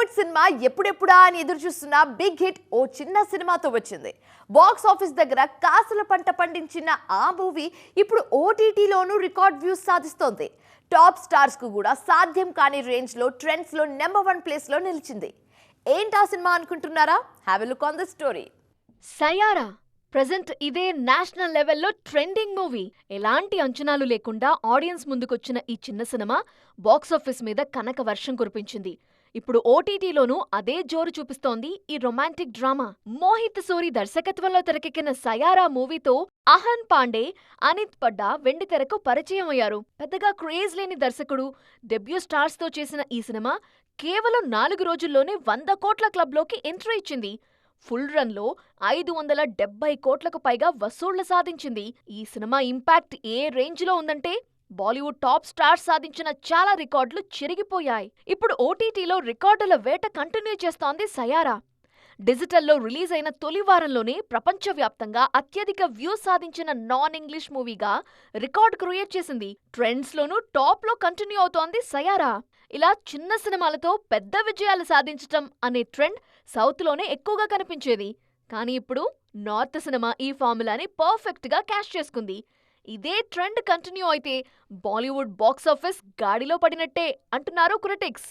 Bollywood cinema ఎప్పుడెప్పుడా అని ఎదురు చూస్తున్న బిగ్ హిట్ ఓ చిన్న సినిమాతో వచ్చింది. బాక్స్ ఆఫీస్ దగ్గర కాసుల పంట పండించిన ఆ మూవీ ఇప్పుడు ఓటీటీలోనూ రికార్డ్ వ్యూస్ సాధిస్తోంది. టాప్ స్టార్స్కు కూడా సాధ్యం కాని రేంజ్లో ట్రెండ్స్లో నెంబర్ వన్ ప్లేస్లో నిలిచింది. ఏంటా సినిమా అనుకుంటున్నారా? Have look on the story Saiyaara present ఇదే నేషనల్ లెవెల్లో ట్రెండింగ్ మూవీ ఎలాంటి అంచనాలు లేకుండా ఆడియన్స్ ముందుకొచ్చిన ఈ చిన్న సినిమా బాక్సాఫీస్ మీద కనక వర్షం కురిపించింది. ఇప్పుడు ఓటీటీలోనూ అదే జోరు చూపిస్తోంది ఈ రొమాంటిక్ డ్రామా. మోహిత్ సూరి దర్శకత్వంలో తెరకెక్కిన సయారా మూవీతో అహన్ పాండే అనిత్ పడ్డా వెండితెరకు పరిచయం అయ్యారు పెద్దగా క్రేజ్ లేని దర్శకుడు డెబ్యూ స్టార్స్తో చేసిన ఈ సినిమా కేవలం నాలుగు రోజుల్లోనే వంద కోట్ల క్లబ్లోకి ఎంట్రీ ఇచ్చింది. ఫుల్ రన్లో ఐదు వందల డెబ్బై కోట్లకు పైగా వసూళ్ళు సాధించింది. ఈ సినిమా ఇంపాక్ట్ ఏ రేంజ్లో ఉందంటే బాలీవుడ్ టాప్ స్టార్స్ సాధించిన చాలా రికార్డులు చెరిగిపోయాయి. ఇప్పుడు ఓటీటీలో రికార్డుల వేట కంటిన్యూ చేస్తోంది సయారా. డిజిటల్లో రిలీజ్ అయిన తొలి వారంలోనే ప్రపంచవ్యాప్తంగా అత్యధిక వ్యూస్ సాధించిన నాన్ ఇంగ్లీష్ మూవీగా రికార్డ్ క్రియేట్ చేసింది. ట్రెండ్స్లోనూ టాప్లో కంటిన్యూ అవుతోంది సయారా. ఇలా చిన్న సినిమాలతో పెద్ద విజయాలు సాధించటం అనే ట్రెండ్ సౌత్లోనే ఎక్కువగా కనిపించేది. కానీ ఇప్పుడు నార్త్ సినిమా ఈ ఫార్ములాని పర్ఫెక్ట్గా క్యాష్ చేసుకుంది. ఇదే ట్రెండ్ కంటిన్యూ అయితే బాలీవుడ్ బాక్సాఫీస్ గాడిలో పడినట్టే అంటున్నారు క్రిటిక్స్.